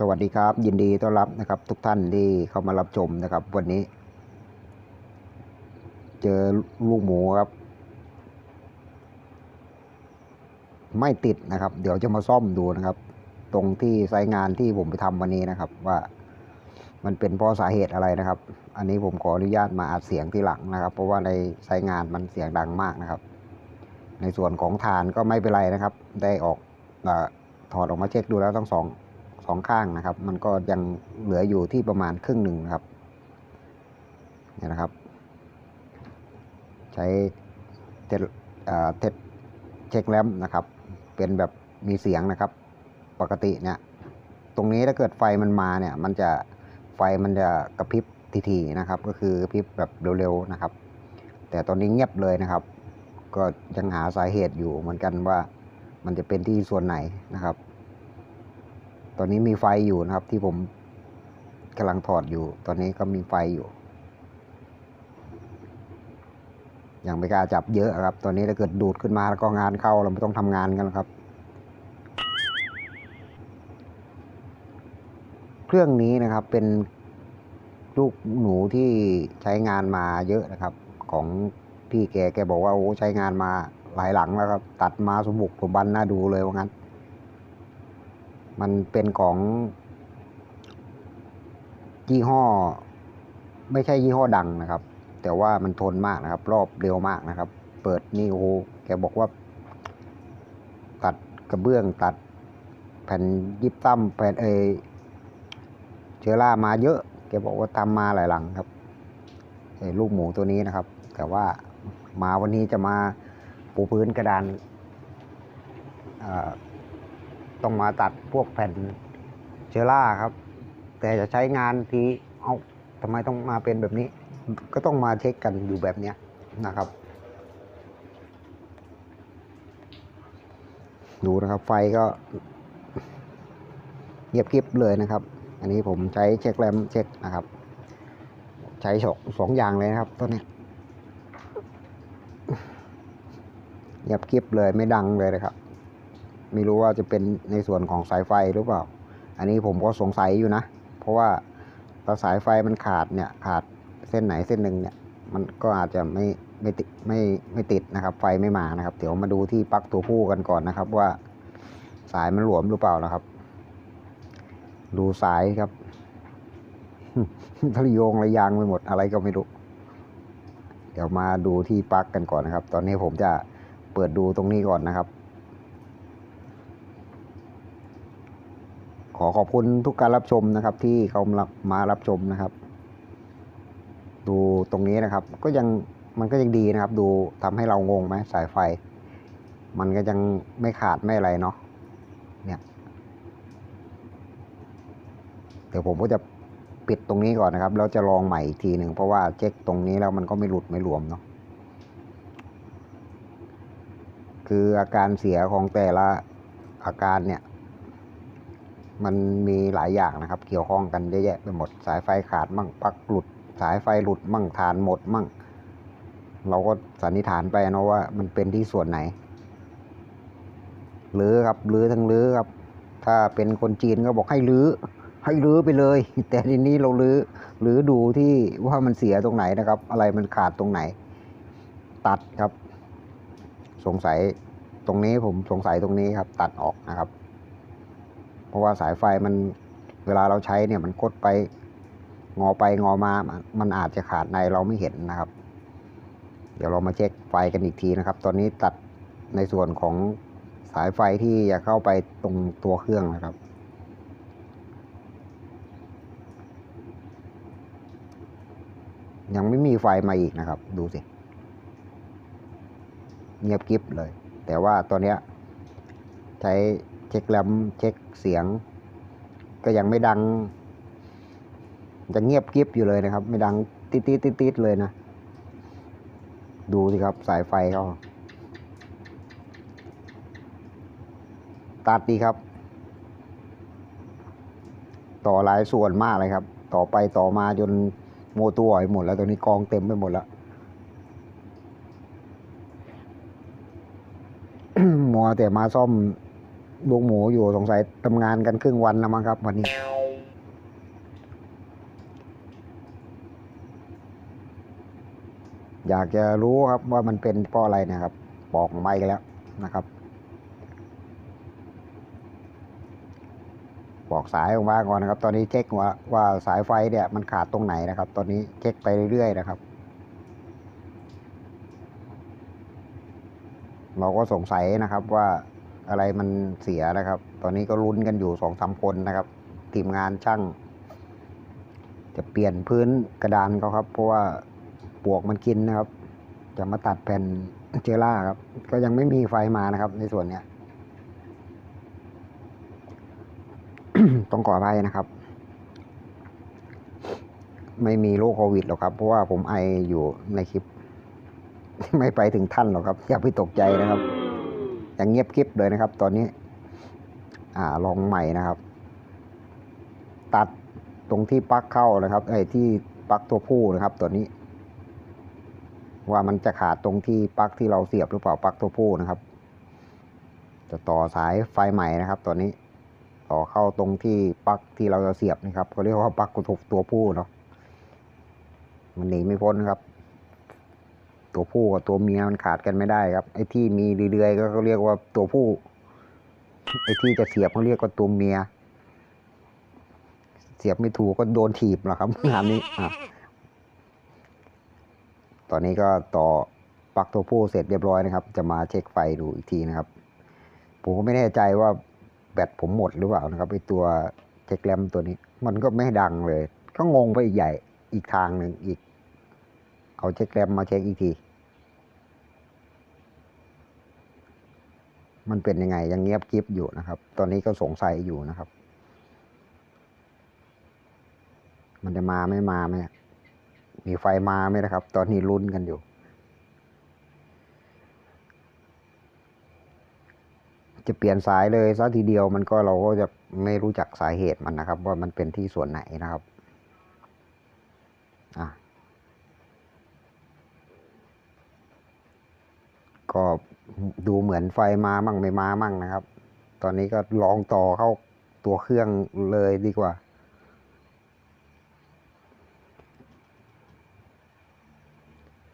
สวัสดีครับ ยินดีต้อนรับนะครับ ทุกท่านที่เข้ามารับชมนะครับ วันนี้ เจอลูกหมูครับ ไม่ติดนะครับ เดี๋ยวจะมาซ่อมดูนะครับ ตรงที่ไซงานที่ผมไปทำวันนี้นะครับ ว่ามันเป็นเพราะสาเหตุอะไรนะครับ อันนี้ผมขออนุญาตมาอัดเสียงที่หลังนะครับ เพราะว่าในไซงานมันเสียงดังมากนะครับ ในส่วนของฐานก็ไม่เป็นไรนะครับ ได้ออกอถอดออกมาเช็คดูแล้วทั้งสอง สองข้างนะครับ มันก็ยังเหลืออยู่ที่ประมาณครึ่งหนึ่งนะครับเนี่ยนะครับ ใช้เทสเอ่อเทสเช็คแรมนะครับ เป็นแบบมีเสียงนะครับ ปกติเนี่ย ตรงนี้ถ้าเกิดไฟมันมาเนี่ย มันจะไฟมันจะกระพริบทีๆนะครับ ก็คือกระพริบแบบเร็วๆนะครับ แต่ตอนนี้เงียบเลยนะครับ ก็ยังหาสาเหตุอยู่เหมือนกันว่ามันจะเป็นที่ส่วนไหนนะครับ ตอนนี้มีไฟอยู่นะครับ ที่ผมกำลังถอดอยู่ ตอนนี้ก็มีไฟอยู่ ยังไม่กล้าจับเยอะครับ ตอนนี้ถ้าเกิดดูดขึ้นมาแล้วก็งานเข้าเราไม่ต้องทำงานกันแล้วครับ เครื่องนี้นะครับเป็นลูกหนูที่ใช้งานมาเยอะนะครับ ของพี่แกแกบอกว่าโอ้ใช้งานมาหลายหลังแล้วครับ ตัดมาสมบุกสมบันน่าดูเลยว่างั้น มันเป็นของยี่ห้อ ไม่ใช่ยี่ห้อดังนะครับ แต่ว่ามันทนมากนะครับ รอบเร็วมากนะครับ เปิดนี่โอ้โหแกบอกว่า ตัดกระเบื้องตัด แผ่นยิบตั้มแผ่นเอเชื้อรามาเยอะ แกบอกว่าทำมาหลายหลังครับไอ้ลูกหมูตัวนี้นะครับ แต่ว่ามาวันนี้จะมาปูพื้นกระดานอ่อ ต้องมาตัดพวกแผ่นเชื้อราครับ แต่จะใช้งานทีเอาทำไมต้องมาเป็นแบบนี้ ก็ต้องมาเช็คกันอยู่แบบนี้นะครับ ดูนะครับไฟก็เงียบกริบเลยนะครับ อันนี้ผมใช้เช็คแรมเช็คนะครับ ใช้สองสองอย่างเลยนะครับตัวนี้เงียบกริบเลยไม่ดังเลยนะครับ ไม่รู้ว่าจะเป็นในส่วนของสายไฟหรือเปล่า อันนี้ผมก็สงสัยอยู่นะ เพราะว่าถ้าสายไฟมันขาดเนี่ยขาดเส้นไหนเส้นหนึ่งเนี่ยมันก็อาจจะไม่ไม่ติดไม่ไม่ติดนะครับ ไฟไม่มานะครับ เดี๋ยวมาดูที่ปลั๊กตัวผู้กันก่อนนะครับ ว่าสายมันหลวมหรือเปล่านะครับ ดูสายครับทะโยงระยางไปหมดอะไรก็ไม่รู้ เดี๋ยวมาดูที่ปลั๊กกันก่อนนะครับ ตอนนี้ผมจะเปิดดูตรงนี้ก่อนนะครับ ขอขอบคุณทุกการรับชมนะครับ ที่เขามามารับชมนะครับ ดูตรงนี้นะครับ ก็ยังมันก็ยังดีนะครับ ดูทำให้เรางงไหมสายไฟ มันก็ยังไม่ขาดไม่อะไรเนาะเนี่ยเดี๋ยวผมก็จะปิดตรงนี้ก่อนนะครับแล้วจะลองใหม่อีกทีหนึ่งเพราะว่าเช็คตรงนี้แล้วมันก็ไม่หลุดไม่รวมเนาะคืออาการเสียของแต่ละอาการเนี่ย มันมีหลายอย่างนะครับ เกี่ยวข้องกันเยอะแยะไปหมด สายไฟขาดมั่งปลั๊กหลุด สายไฟหลุดมั่งฐานหมดมั่ง เราก็สันนิษฐานไปนะว่ามันเป็นที่ส่วนไหนรื้อครับรื้อทั้งรื้อครับ ถ้าเป็นคนจีนก็บอกให้รื้อ ให้รื้อไปเลย แต่ทีนี้เรารื้อรื้อดูที่ว่ามันเสียตรงไหนนะครับ อะไรมันขาดตรงไหน ตัดครับ สงสัยตรงนี้ผมสงสัยตรงนี้ครับ ตัดออกนะครับ เพราะว่าสายไฟมันเวลาเราใช้เนี่ยมันกดไปงอไปงอมา มันอาจจะขาดในเราไม่เห็นนะครับ เดี๋ยวเรามาเช็คไฟกันอีกทีนะครับ ตอนนี้ตัดในส่วนของสายไฟที่จะเข้าไปตรงตัวเครื่องนะครับ ยังไม่มีไฟมาอีกนะครับ ดูสิ เงียบกริบเลย แต่ว่าตัวเนี้ยใช้ เช็คแรมเช็คเสียง ก็ยังไม่ดังจะเงียบกริบอยู่เลยนะครับ ไม่ดังติดติดติดติดๆเลยนะ ดูสิครับสายไฟเขาตัดดีครับ ต่อหลายส่วนมากเลยครับ ต่อไปต่อมาจนโมตัวไปหมดแล้วตอนนี้กองเต็มไปหมดแล้วมัวแต่มาซ่อม ลูกหมูอยู่สงสัยทำงานกันครึ่งวันแล้วมั้งครับวันนี้ อยากจะรู้ครับว่ามันเป็นเพราะอะไรนะครับบอกไม่กันแล้วนะครับบอกสายออกมาก่อนนะครับ ตอนนี้เช็คว่าว่าสายไฟเนี่ยมันขาดตรงไหนนะครับ ตอนนี้เช็คไปเรื่อยๆนะครับเราก็สงสัยนะครับว่า อะไรมันเสียนะครับ ตอนนี้ก็ลุ้นกันอยู่สองสามคนนะครับ ทีมงานช่าง จะเปลี่ยนพื้นกระดานเขาครับ เพราะว่าปวกมันกินนะครับ จะมาตัดแผ่นเจล่าครับ ก็ยังไม่มีไฟมานะครับ ในส่วนเนี้ยต้องขออภัยนะครับ ไม่มีโรคโควิดหรอกครับ เพราะว่าผมไออยู่ในคลิป ไม่ไปถึงท่านหรอกครับ อย่าไปตกใจนะครับ ย่างเงียบคลิปเลยนะครับ ตอนนี้ อ่าลองใหม่นะครับ ตัดตรงที่ปลั๊กเข้านะครับไอ้ที่ปลั๊กตัวผู้นะครับตัวนี้ ว่ามันจะขาดตรงที่ปลั๊กที่เราเสียบหรือเปล่าปลั๊กตัวผู้นะครับ จะต่อสายไฟใหม่นะครับตัวนี้ต่อเข้าตรงที่ปลั๊กที่เราจะเสียบนะครับเขาเรียกว่าปลั๊กกระทบตัวผู้เนาะมันหนีไม่พ้นครับ ตัวผู้กับตัวเมียมันขาดกันไม่ได้ครับ ไอ้ที่มีเรื่อยๆก็เขาเรียกว่าตัวผู้ ไอ้ที่จะเสียบเขาเรียกว่าตัวเมีย เสียบไม่ถูกก็โดนถีบแหละครับงานนี้อะตอนนี้ก็ต่อปักตัวผู้เสร็จเรียบร้อยนะครับ จะมาเช็คไฟดูอีกทีนะครับ ผมก็ไม่แน่ใจว่าแบตผมหมดหรือเปล่านะครับไอตัวเช็คแรมตัวนี้ มันก็ไม่ดังเลย ก็งงไปอีกใหญ่อีกทางหนึ่งอีก เอาเช็คแรมมาเช็คอีกที มันเป็นยังไงยังเงียบกริบอยู่นะครับ ตอนนี้ก็สงสัยอยู่นะครับ มันจะมาไม่มาไหมมีไฟมาไหมนะครับ ตอนนี้ลุ้นกันอยู่ จะเปลี่ยนสายเลยซะทีเดียวมันก็เราก็จะไม่รู้จักสาเหตุมันนะครับ ว่ามันเป็นที่ส่วนไหนนะครับอะก็ ดูเหมือนไฟมามั่งไม่มามั่งนะครับ ตอนนี้ก็ลองต่อเข้าตัวเครื่องเลยดีกว่า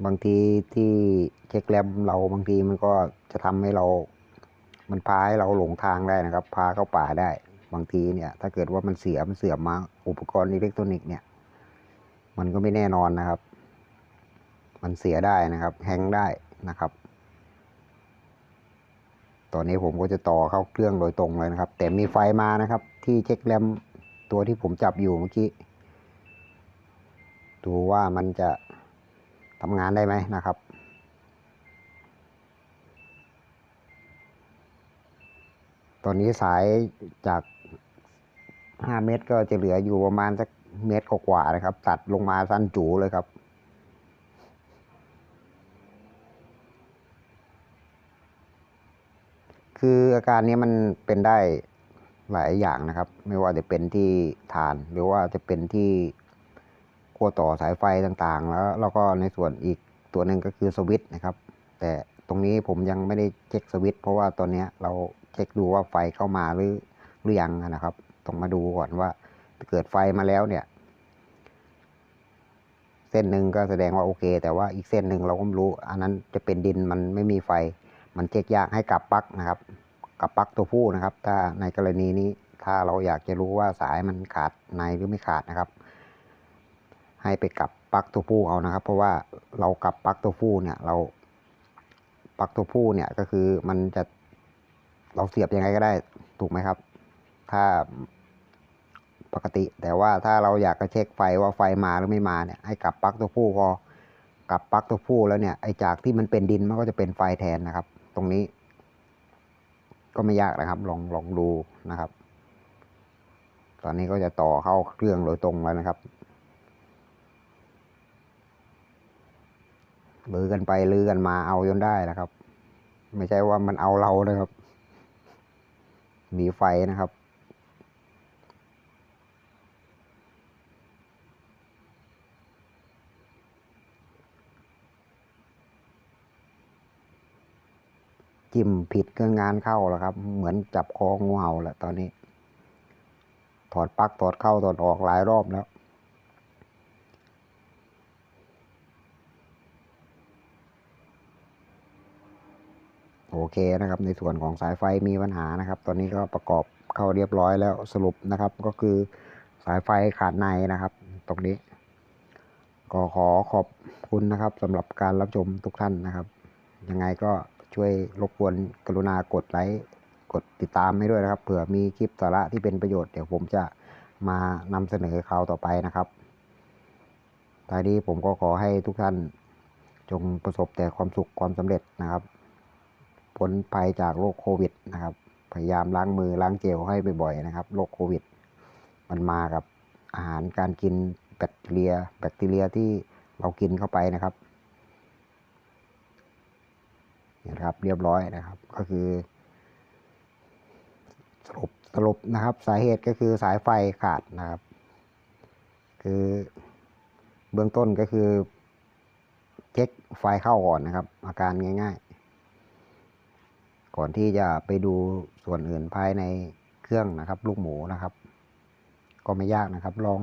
บางทีที่เช็คแรมเราบางทีมันก็จะทำให้เรา มันพาให้เราหลงทางได้นะครับ พาเข้าป่าได้ บางทีเนี่ย ถ้าเกิดว่ามันเสียมันเสื่อมมาอุปกรณ์อิเล็กทรอนิกส์เนี่ย มันก็ไม่แน่นอนนะครับ มันเสียได้นะครับ แฮงได้นะครับ ตอนนี้ผมก็จะต่อเข้าเครื่องโดยตรงเลยนะครับ แต่มีไฟมานะครับ ที่เช็คแรมตัวที่ผมจับอยู่เมื่อกี้ดูว่ามันจะทำงานได้ไหมนะครับ ตอนนี้สายจาก 5 เมตรก็จะเหลืออยู่ประมาณสักเมตรกว่านะครับ ตัดลงมาสั้นจูเลยครับ คืออาการนี้มันเป็นได้หลายอย่างนะครับ ไม่ว่าจะเป็นที่ฐาน หรือว่าจะเป็นที่ขั้วต่อสายไฟต่างๆ แล้วแล้วก็ในส่วนอีกตัวหนึ่งก็คือสวิตช์นะครับ แต่ตรงนี้ผมยังไม่ได้เช็คสวิตช์เพราะว่าตอนนี้เราเช็คดูว่าไฟเข้ามาหรือหรือยังนะครับต้องมาดูก่อนว่าถ้าเกิดไฟมาแล้วเนี่ย เส้นหนึ่งก็แสดงว่าโอเค แต่ว่าอีกเส้นหนึ่งเราก็ไม่รู้ อันนั้นจะเป็นดินมันไม่มีไฟ มันเช็คยากให้กลับปลั๊กนะครับกลับปลั๊กตัวผู้นะครับ ถ้าในกรณีนี้ถ้าเราอยากจะรู้ว่าสายมันขาดในหรือไม่ขาดนะครับ ให้ไปกลับปลั๊กตัวผู้เอานะครับ เพราะว่าเรากลับปลั๊กตัวผู้เนี่ยเราปลั๊กตัวผู้เนี่ยก็คือมันจะเราเสียบยังไงก็ได้ถูกไหมครับ ถ้าปกติ แต่ว่าถ้าเราอยากจะเช็คไฟว่าไฟมาหรือไม่มาเนี่ยให้กลับปลั๊กตัวผู้พอกลับปลั๊กตัวผู้แล้วเนี่ยไอจากที่มันเป็นดินมันก็จะเป็นไฟแทนนะครับ ตรงนี้ ก็ไม่ยากนะครับ ลองลองดูนะครับ ตอนนี้ก็จะต่อเข้าเครื่องโดยตรงแล้วนะครับลือกันไปลือกันมาเอาจนได้นะครับ ไม่ใช่ว่ามันเอาเรานะครับ มีไฟนะครับ จิ้มผิดก็งานเข้าแล้วครับ เหมือนจับคองูเห่าแหละตอนนี้ ถอดปลั๊กถอดเข้าถอดออกหลายรอบแล้วโอเคนะครับ ในส่วนของสายไฟมีปัญหานะครับ ตอนนี้ก็ประกอบเข้าเรียบร้อยแล้วสรุปนะครับ ก็คือสายไฟขาดในนะครับ ตรงนี้ ก็ขอขอบคุณนะครับสำหรับการรับชมทุกท่านนะครับ ยังไงก็ ช่วยรบกวนกรุณากดไลค์กดติดตามให้ด้วยนะครับ เผื่อมีคลิปสาระที่เป็นประโยชน์เดี๋ยวผมจะมานำเสนอคราวต่อไปนะครับท้ายนี้ผมก็ขอให้ทุกท่านจงประสบแต่ความสุขความสำเร็จนะครับพ้นภัยจากโรคโควิดนะครับ พยายามล้างมือล้างเจลให้บ่อยๆนะครับโรคโควิด มันมากับอาหารการกินแบคทีเรีย แบคทีเรียที่เรากินเข้าไปนะครับ นี่ยนะครับ เรียบร้อยนะครับ ก็คือ สรุปสรุปนะครับ สาเหตุก็คือสายไฟขาดนะครับ คือเบื้องต้นก็คือเช็คไฟเข้าก่อนนะครับ อาการง่าย ๆ ก่อนที่จะไปดูส่วนอื่นภายในเครื่องนะครับ ลูกหมูนะครับ ก็ไม่ยากนะครับ ลอง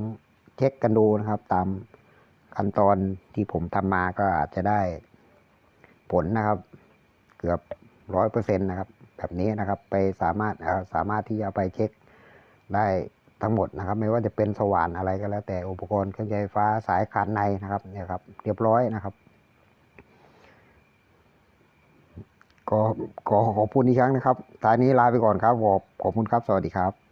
เช็คกันดูนะครับ ตามขั้นตอนที่ผมทำมาก็อาจจะได้ผลนะครับ เกือบร้อยเปอร์เซ็นต์นะครับ แบบนี้นะครับไปสามารถสามารถที่จะไปเช็คได้ทั้งหมดนะครับ ไม่ว่าจะเป็นสว่านอะไรก็แล้ว แต่อุปกรณ์เครื่องใช้ไฟฟ้าสายขาดในนะครับเนี่ยครับ เรียบร้อยนะครับก็ขอขอบคุณอีกครั้งนะครับท้ายนี้ลาไปก่อนครับขอบขอบคุณครับ สวัสดีครับ